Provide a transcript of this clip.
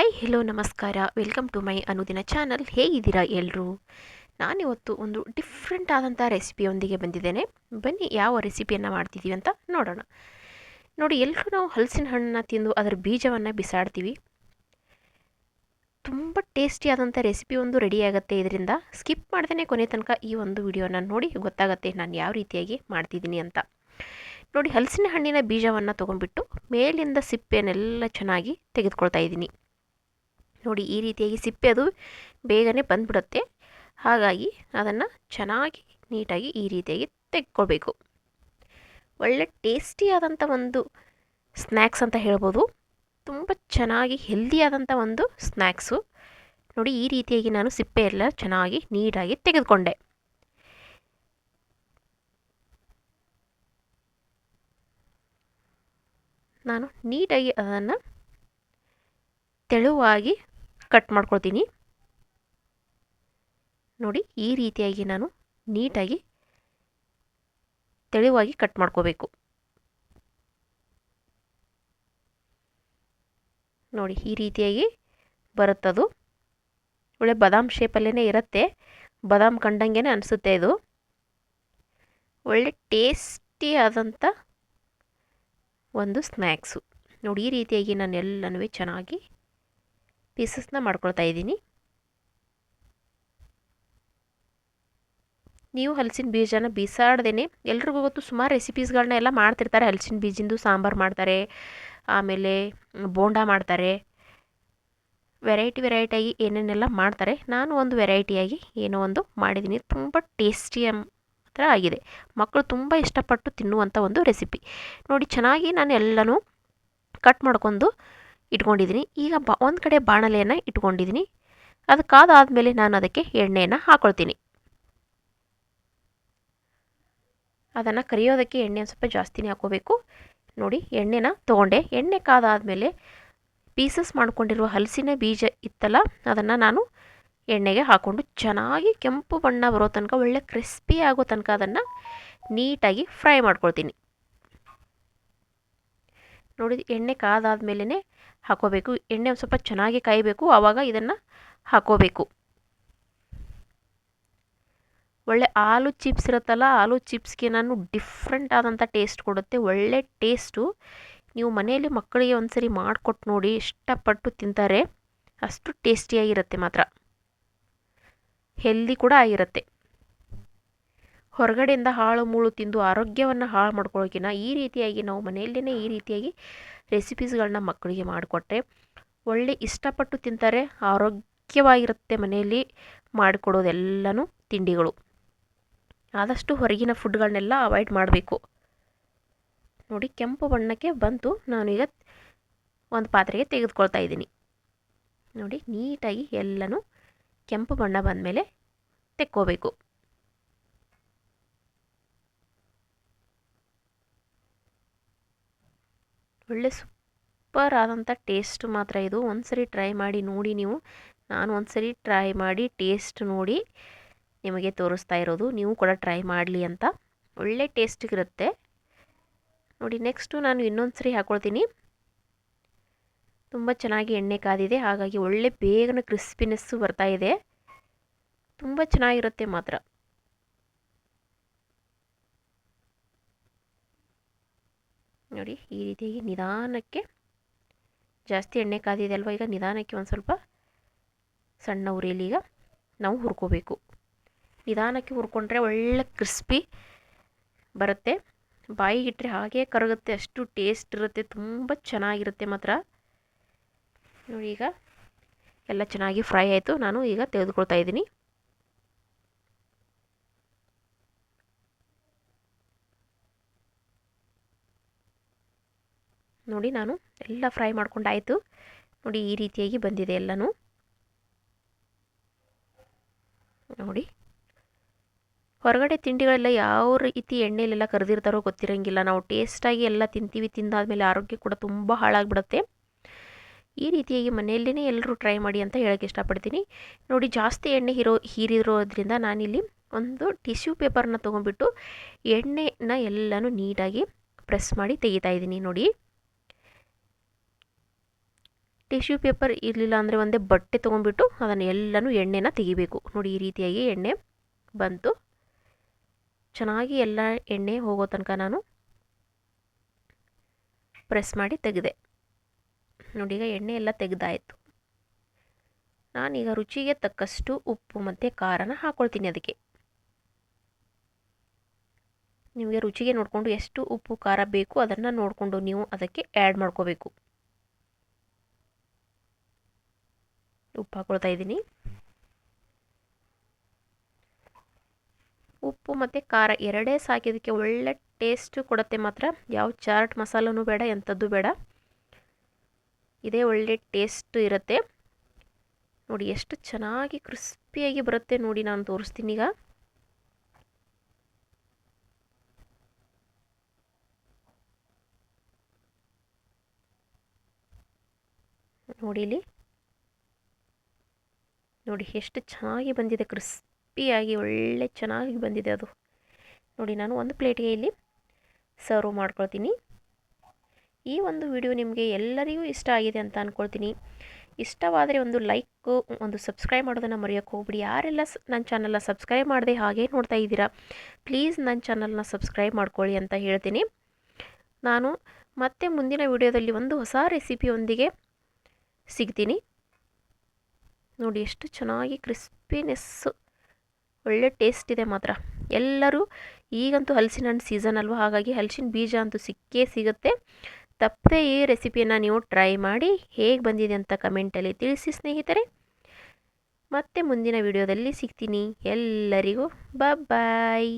Hi hello ನಮಸ್ಕಾರ. Welcome to my Anudina channel ಹೇಗಿದ್ದೀರಾ ಎಲ್ಲರೂ ನಾನಿವತ್ತು ಒಂದು ಡಿಫ್ರೆಂಟ್ ಆದಂಥ ರೆಸಿಪಿಯೊಂದಿಗೆ ಬಂದಿದ್ದೇನೆ. ಬನ್ನಿ, ಯಾವ ರೆಸಿಪಿಯನ್ನು ಮಾಡ್ತಿದ್ದೀವಿ ಅಂತ ನೋಡೋಣ. ನೋಡಿ ಎಲ್ಲರೂ ನಾವು ಹಲಸಿನ ಹಣ್ಣನ್ನು ತಿಂದು ಅದರ ಬೀಜವನ್ನು ಬಿಸಾಡ್ತೀವಿ. ತುಂಬ ಟೇಸ್ಟಿಯಾದಂಥ ರೆಸಿಪಿ ಒಂದು ರೆಡಿಯಾಗುತ್ತೆ ಇದರಿಂದ. ಸ್ಕಿಪ್ ಮಾಡ್ದೇ ಕೊನೆ ತನಕ ಈ ಒಂದು ವಿಡಿಯೋನ ನೋಡಿ, ಗೊತ್ತಾಗುತ್ತೆ ನಾನು ಯಾವ ರೀತಿಯಾಗಿ ಮಾಡ್ತಿದ್ದೀನಿ ಅಂತ. ನೋಡಿ, ಹಲಸಿನ ಹಣ್ಣಿನ ಬೀಜವನ್ನು ತೊಗೊಂಡ್ಬಿಟ್ಟು ಮೇಲಿಂದ ಸಿಪ್ಪೆಯನ್ನೆಲ್ಲ ಚೆನ್ನಾಗಿ ತೆಗೆದುಕೊಳ್ತಾ ಇದ್ದೀನಿ. ನೋಡಿ ಈ ರೀತಿಯಾಗಿ ಸಿಪ್ಪೆ ಅದು ಬೇಗನೆ ಬಂದ್ಬಿಡುತ್ತೆ. ಹಾಗಾಗಿ ಅದನ್ನು ಚೆನ್ನಾಗಿ ನೀಟಾಗಿ ಈ ರೀತಿಯಾಗಿ ತೆಗೆದುಕೊಳ್ಬೇಕು ಒಳ್ಳೆ ಟೇಸ್ಟಿಯಾದಂಥ ಒಂದು ಸ್ನ್ಯಾಕ್ಸ್ ಅಂತ ಹೇಳ್ಬೋದು. ತುಂಬ ಚೆನ್ನಾಗಿ ಹೆಲ್ದಿಯಾದಂಥ ಒಂದು ಸ್ನ್ಯಾಕ್ಸು ನೋಡಿ ಈ ರೀತಿಯಾಗಿ ನಾನು ಸಿಪ್ಪೆ ಎಲ್ಲ ಚೆನ್ನಾಗಿ ನೀಟಾಗಿ ತೆಗೆದುಕೊಂಡೆ. ನಾನು ನೀಟಾಗಿ ಅದನ್ನು ತೆಳುವಾಗಿ ಕಟ್ ಮಾಡ್ಕೊಳ್ತೀನಿ. ನೋಡಿ, ಈ ರೀತಿಯಾಗಿ ನಾನು ನೀಟಾಗಿ ತೆಳುವಾಗಿ ಕಟ್ ಮಾಡ್ಕೋಬೇಕು. ನೋಡಿ, ಈ ರೀತಿಯಾಗಿ ಬರುತ್ತದು. ಒಳ್ಳೆ ಬದಾಮ್ ಶೇಪಲ್ಲೇ ಇರುತ್ತೆ. ಬದಾಮ್ ಕಂಡಂಗೆ ಅನಿಸುತ್ತೆ ಇದು. ಒಳ್ಳೆ ಟೇಸ್ಟಿ ಆದಂಥ ಒಂದು ಸ್ನ್ಯಾಕ್ಸು ನೋಡಿ, ಈ ರೀತಿಯಾಗಿ ನಾನು ಎಲ್ಲನೂ ಚೆನ್ನಾಗಿ ಪೀಸಸ್ನ ಮಾಡ್ಕೊಳ್ತಾ ಇದ್ದೀನಿ. ನೀವು ಹಲಸಿನ ಬೀಜನ ಬೀಸಾಡ್ದೇ ಎಲ್ರಿಗೂ ಗೊತ್ತು ಸುಮಾರು ರೆಸಿಪೀಸ್ಗಳನ್ನ ಎಲ್ಲ ಮಾಡ್ತಿರ್ತಾರೆ. ಹಲಸಿನ ಬೀಜಿಂದು ಸಾಂಬಾರು ಮಾಡ್ತಾರೆ, ಆಮೇಲೆ ಬೋಂಡ ಮಾಡ್ತಾರೆ. ವೆರೈಟಿ ವೆರೈಟಿಯಾಗಿ ಏನೇನೆಲ್ಲ ಮಾಡ್ತಾರೆ. ನಾನು ಒಂದು ವೆರೈಟಿಯಾಗಿ ಏನೋ ಒಂದು ಮಾಡಿದ್ದೀನಿ. ತುಂಬ ಟೇಸ್ಟಿ ಮಾತ್ರ ಆಗಿದೆ. ಮಕ್ಕಳು ತುಂಬ ಇಷ್ಟಪಟ್ಟು ತಿನ್ನುವಂಥ ಒಂದು ರೆಸಿಪಿ ನೋಡಿ, ಚೆನ್ನಾಗಿ ನಾನು ಎಲ್ಲನೂ ಕಟ್ ಮಾಡ್ಕೊಂಡು ಇಟ್ಕೊಂಡಿದ್ದೀನಿ. ಈಗ ಬ, ಒಂದು ಕಡೆ ಬಾಣಲೆಯನ್ನು ಇಟ್ಕೊಂಡಿದ್ದೀನಿ. ಅದು ಕಾದಾದಮೇಲೆ ನಾನು ಅದಕ್ಕೆ ಎಣ್ಣೆಯನ್ನು ಹಾಕ್ಕೊಳ್ತೀನಿ ಅದನ್ನು ಕರಿಯೋದಕ್ಕೆ ಎಣ್ಣೆ ಸ್ವಲ್ಪ ಜಾಸ್ತಿನೇ ಹಾಕೋಬೇಕು. ನೋಡಿ, ಎಣ್ಣೆನ ತೊಗೊಂಡೆ. ಎಣ್ಣೆ ಕಾದಾದಮೇಲೆ ಪೀಸಸ್ ಮಾಡಿಕೊಂಡಿರುವ ಹಲಸಿನ ಬೀಜ ಇತ್ತಲ್ಲ, ಅದನ್ನು ನಾನು ಎಣ್ಣೆಗೆ ಹಾಕ್ಕೊಂಡು ಚೆನ್ನಾಗಿ ಕೆಂಪು ಬಣ್ಣ ಬರೋ ತನಕ, ಒಳ್ಳೆ ಕ್ರಿಸ್ಪಿ ಆಗೋ ತನಕ ಅದನ್ನು ನೀಟಾಗಿ ಫ್ರೈ ಮಾಡ್ಕೊಳ್ತೀನಿ. ನೋಡಿ ಎಣ್ಣೆ ಕಾದಾದ್ಮೇಲೆ ಹಾಕೋಬೇಕು. ಎಣ್ಣೆ ಒಂದು ಸ್ವಲ್ಪ ಚೆನ್ನಾಗಿ ಕಾಯಬೇಕು. ಆವಾಗ ಇದನ್ನು ಹಾಕೋಬೇಕು. ಒಳ್ಳೆ ಆಲೂ ಚಿಪ್ಸ್ ಇರುತ್ತಲ್ಲ, ಆಲೂ ಚಿಪ್ಸ್ಗೆ ನಾನು ಡಿಫ್ರೆಂಟ್ ಆದಂಥ ಟೇಸ್ಟ್ ಕೊಡುತ್ತೆ. ಒಳ್ಳೆ ಟೇಸ್ಟು ನೀವು ಮನೆಯಲ್ಲಿ ಮಕ್ಕಳಿಗೆ ಒಂದು ಸರಿ ಮಾಡಿಕೊಟ್ಟು ನೋಡಿ, ಇಷ್ಟಪಟ್ಟು ತಿಂತಾರೆ. ಅಷ್ಟು ಟೇಸ್ಟಿಯಾಗಿರುತ್ತೆ ಮಾತ್ರ. ಹೆಲ್ದಿ ಕೂಡ ಆಗಿರುತ್ತೆ. ಹೊರಗಡೆಯಿಂದ ಹಾಳು ಮೂಳು ತಿಂದು ಆರೋಗ್ಯವನ್ನು ಹಾಳು ಮಾಡ್ಕೊಳ್ಳೋಕ್ಕಿಂತ ಈ ರೀತಿಯಾಗಿ ನಾವು ಮನೆಯಲ್ಲೇ ಈ ರೀತಿಯಾಗಿ ರೆಸಿಪೀಸ್ಗಳನ್ನ ಮಕ್ಕಳಿಗೆ ಮಾಡಿಕೊಟ್ರೆ ಒಳ್ಳೆ ಇಷ್ಟಪಟ್ಟು ತಿಂತಾರೆ, ಆರೋಗ್ಯವಾಗಿರುತ್ತೆ ಮನೆಯಲ್ಲಿ ಮಾಡಿಕೊಡೋದೆಲ್ಲನೂ ತಿಂಡಿಗಳು. ಆದಷ್ಟು ಹೊರಗಿನ ಫುಡ್ಗಳನ್ನೆಲ್ಲ ಅವಾಯ್ಡ್ ಮಾಡಬೇಕು. ನೋಡಿ, ಕೆಂಪು ಬಣ್ಣಕ್ಕೆ ಬಂತು. ನಾನೀಗ ಒಂದು ಪಾತ್ರೆಗೆ ತೆಗೆದುಕೊಳ್ತಾ ಇದ್ದೀನಿ. ನೋಡಿ, ನೀಟಾಗಿ ಎಲ್ಲನೂ ಕೆಂಪು ಬಣ್ಣ ಬಂದಮೇಲೆ ತೆಕ್ಕೋಬೇಕು. ಒಳ್ಳೆ ಸೂಪರ್ ಆದಂಥ ಟೇಸ್ಟ್ ಮಾತ್ರ ಇದು. ಒಂದು ಸರಿ ಟ್ರೈ ಮಾಡಿ ನೋಡಿ ನೀವು. ನಾನು ಒಂದು ಸರಿ ಟ್ರೈ ಮಾಡಿ ಟೇಸ್ಟ್ ನೋಡಿ ನಿಮಗೆ ತೋರಿಸ್ತಾ ಇರೋದು. ನೀವು ಕೂಡ ಟ್ರೈ ಮಾಡಲಿ ಅಂತ. ಒಳ್ಳೆ ಟೇಸ್ಟಿಗಿರುತ್ತೆ ನೋಡಿ ನೆಕ್ಸ್ಟು ನಾನು ಇನ್ನೊಂದು ಸರಿ ಹಾಕ್ಕೊಳ್ತೀನಿ ತುಂಬ ಚೆನ್ನಾಗಿ ಎಣ್ಣೆ ಕಾದಿದೆ. ಹಾಗಾಗಿ ಒಳ್ಳೆ ಬೇಗನೆ ಕ್ರಿಸ್ಪಿನೆಸ್ಸು ಇದೆ. ತುಂಬ ಚೆನ್ನಾಗಿರುತ್ತೆ ಮಾತ್ರ. ನೋಡಿ, ಈ ರೀತಿಯಾಗಿ ನಿಧಾನಕ್ಕೆ ಜಾಸ್ತಿ ಎಣ್ಣೆ ಕಾದಿದೆ ಅಲ್ವ ಈಗ? ನಿಧಾನಕ್ಕೆ ಒಂದು ಸ್ವಲ್ಪ ಸಣ್ಣ ಉರಿಯಲ್ಲಿ ಈಗ ನಾವು ಹುರ್ಕೋಬೇಕು. ನಿಧಾನಕ್ಕೆ ಹುರ್ಕೊಂಡ್ರೆ ಒಳ್ಳೆ ಕ್ರಿಸ್ಪಿ ಬರುತ್ತೆ. ಬಾಯಿಗಿಟ್ಟರೆ ಹಾಗೇ ಕರಗುತ್ತೆ, ಅಷ್ಟು ಟೇಸ್ಟ್ ಇರುತ್ತೆ, ತುಂಬ ಚೆನ್ನಾಗಿರುತ್ತೆ ಮಾತ್ರ. ನೋಡಿ ಈಗ ಎಲ್ಲ ಚೆನ್ನಾಗಿ ಫ್ರೈ ಆಯಿತು. ನಾನು ಈಗ ತೆಗೆದುಕೊಳ್ತಾ ಇದ್ದೀನಿ. ನೋಡಿ ನಾನು ಎಲ್ಲ ಫ್ರೈ ಮಾಡ್ಕೊಂಡಾಯಿತು. ನೋಡಿ ಈ ರೀತಿಯಾಗಿ ಬಂದಿದೆ ಎಲ್ಲನೂ. ನೋಡಿ. ಹೊರಗಡೆ ತಿಂಡಿಗಳೆಲ್ಲ ಯಾವ ರೀತಿ ಎಣ್ಣೆಯಲ್ಲೆಲ್ಲ ಕರೆದಿರ್ತಾರೋ ಗೊತ್ತಿರೋಂಗಿಲ್ಲ. ನಾವು ಟೇಸ್ಟಾಗಿ ಎಲ್ಲ ತಿಂತೀವಿ, ತಿಂದಾದಮೇಲೆ ಆರೋಗ್ಯ ಕೂಡ ತುಂಬ ಹಾಳಾಗಿಬಿಡುತ್ತೆ. ಈ ರೀತಿಯಾಗಿ ಮನೆಯಲ್ಲೇ ಎಲ್ಲರೂ ಟ್ರೈ ಮಾಡಿ ಅಂತ ಹೇಳೋಕ್ಕೆ ಇಷ್ಟಪಡ್ತೀನಿ. ನೋಡಿ ಜಾಸ್ತಿ ಎಣ್ಣೆ ಹೀರೋ ಹೀರಿರೋದ್ರಿಂದ ನಾನಿಲ್ಲಿ ಒಂದು ಟಿಶ್ಯೂ ಪೇಪರ್ನ ತೊಗೊಂಡ್ಬಿಟ್ಟು ಎಣ್ಣೆನ ಎಲ್ಲನೂ ನೀಟಾಗಿ ಪ್ರೆಸ್ ಮಾಡಿ ತೆಗಿತಾ ಇದ್ದೀನಿ ನೋಡಿ. ಟಿಶ್ಯೂ ಪೇಪರ್ ಇರಲಿಲ್ಲ ಅಂದರೆ ಒಂದೇ ಬಟ್ಟೆ ತೊಗೊಂಡ್ಬಿಟ್ಟು ಅದನ್ನು ಎಲ್ಲನೂ ಎಣ್ಣೆನ ತೆಗಿಬೇಕು. ನೋಡಿ, ಈ ರೀತಿಯಾಗಿ ಎಣ್ಣೆ ಬಂತು. ಚೆನ್ನಾಗಿ ಎಲ್ಲ ಎಣ್ಣೆ ಹೋಗೋ ತನಕ ನಾನು ಪ್ರೆಸ್ ಮಾಡಿ ತೆಗೆದೆ. ನೋಡಿ, ಈಗ ಎಣ್ಣೆ ಎಲ್ಲ ತೆಗೆದಾಯಿತು. ನಾನೀಗ ರುಚಿಗೆ ತಕ್ಕಷ್ಟು ಉಪ್ಪು ಮತ್ತು ಖಾರನ ಹಾಕ್ಕೊಳ್ತೀನಿ ಅದಕ್ಕೆ. ನಿಮಗೆ ರುಚಿಗೆ ನೋಡಿಕೊಂಡು ಎಷ್ಟು ಉಪ್ಪು ಖಾರ ಬೇಕು ಅದನ್ನು ನೋಡಿಕೊಂಡು ನೀವು ಅದಕ್ಕೆ ಆ್ಯಡ್ ಮಾಡ್ಕೋಬೇಕು. ಉಪ್ಪು ಹಾಕ್ಕೊಳ್ತಾ ಇದ್ದೀನಿ. ಉಪ್ಪು ಮತ್ತು ಖಾರ ಎರಡೇ ಸಾಕಿದ್ದಕ್ಕೆ ಒಳ್ಳೆ ಟೇಸ್ಟು ಕೊಡುತ್ತೆ ಮಾತ್ರ. ಯಾವ ಚಾಟ್ ಮಸಾಲನೂ ಬೇಡ, ಎಂಥದ್ದು ಬೇಡ. ಇದೇ ಒಳ್ಳೆ ಟೇಸ್ಟ್ ಇರುತ್ತೆ. ನೋಡಿ ಎಷ್ಟು ಚೆನ್ನಾಗಿ ಕ್ರಿಸ್ಪಿಯಾಗಿ ಬರುತ್ತೆ ನೋಡಿ ನಾನು ತೋರಿಸ್ತೀನಿ ಈಗ. ನೋಡಿಲಿ ನೋಡಿ ಎಷ್ಟು ಚೆನ್ನಾಗಿ ಬಂದಿದೆ, ಕ್ರಿಸ್ಪಿಯಾಗಿ, ಒಳ್ಳೆ ಚೆನ್ನಾಗಿ ಬಂದಿದೆ ಅದು. ನೋಡಿ ನಾನು ಒಂದು ಪ್ಲೇಟಿಗೆ ಇಲ್ಲಿ ಸರ್ವ್ ಮಾಡ್ಕೊಳ್ತೀನಿ. ಈ ಒಂದು ವಿಡಿಯೋ ನಿಮಗೆ ಎಲ್ಲರಿಗೂ ಇಷ್ಟ ಆಗಿದೆ ಅಂತ ಅಂದ್ಕೊಳ್ತೀನಿ ಇಷ್ಟವಾದರೆ ಒಂದು ಲೈಕು, ಒಂದು ಸಬ್ಸ್ಕ್ರೈಬ್ ಮಾಡೋದನ್ನು ಮರೆಯೋಕ್ಕೆ ಹೋಗ್ಬಿಡಿ. ಯಾರೆಲ್ಲ ನನ್ನ ಚಾನಲ್ನ ಸಬ್ಸ್ಕ್ರೈಬ್ ಮಾಡಿದೆ ಹಾಗೇ ನೋಡ್ತಾ ಇದ್ದೀರಾ, ಪ್ಲೀಸ್ ನನ್ನ ಚಾನಲ್ನ ಸಬ್ಸ್ಕ್ರೈಬ್ ಮಾಡ್ಕೊಳ್ಳಿ ಅಂತ ಹೇಳ್ತೀನಿ. ನಾನು ಮತ್ತೆ ಮುಂದಿನ ವಿಡಿಯೋದಲ್ಲಿ ಒಂದು ಹೊಸ ರೆಸಿಪಿಯೊಂದಿಗೆ ಸಿಗ್ತೀನಿ. ನೋಡಿ ಎಷ್ಟು ಚೆನ್ನಾಗಿ ಕ್ರಿಸ್ಪಿನೆಸ್ಸು ಒಳ್ಳೆ ಟೇಸ್ಟ್ ಇದೆ ಮಾತ್ರ. ಎಲ್ಲರೂ ಈಗಂತೂ ಹಲಸಿನ ಹಣ್ಣು ಸೀಸನ್ ಅಲ್ವ? ಹಾಗಾಗಿ ಹಲಸಿನ ಬೀಜ ಅಂತೂ ಸಿಕ್ಕೇ ಸಿಗುತ್ತೆ. ತಪ್ಪದೆ ಈ ರೆಸಿಪಿಯನ್ನು ನೀವು ಟ್ರೈ ಮಾಡಿ ಹೇಗೆ ಬಂದಿದೆ ಅಂತ ಕಮೆಂಟಲ್ಲಿ ತಿಳಿಸಿ ಸ್ನೇಹಿತರೆ. ಮತ್ತೆ ಮುಂದಿನ ವಿಡಿಯೋದಲ್ಲಿ ಸಿಗ್ತೀನಿ. ಎಲ್ಲರಿಗೂ ಬಾಯ್